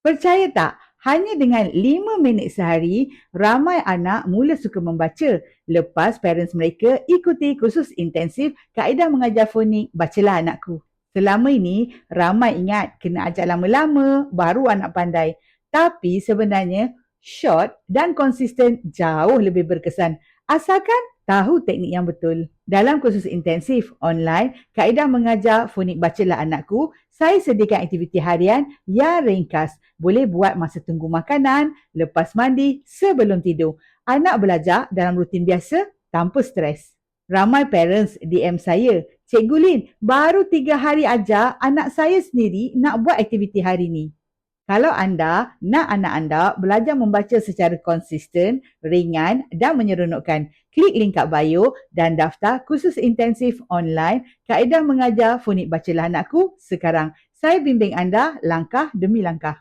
Percaya tak, hanya dengan 5 minit sehari, ramai anak mula suka membaca. Lepas parents mereka ikuti kursus intensif kaedah mengajar fonik Bacalah Anakku. Selama ini, ramai ingat kena ajar lama-lama baru anak pandai. Tapi sebenarnya, short dan konsisten jauh lebih berkesan. Asalkan tahu teknik yang betul. Dalam kursus intensif online, kaedah mengajar fonik bacalah anakku, saya sediakan aktiviti harian yang ringkas. Boleh buat masa tunggu makanan, lepas mandi, sebelum tidur. Anak belajar dalam rutin biasa tanpa stres. Ramai parents DM saya, Cikgu Lin, baru tiga hari ajar anak saya sendiri nak buat aktiviti hari ni. Kalau anda nak anak anda belajar membaca secara konsisten, ringan dan menyeronokkan, klik link kat bio dan daftar kursus intensif online Kaedah Mengajar Fonik Bacalah Anakku sekarang. Saya bimbing anda langkah demi langkah.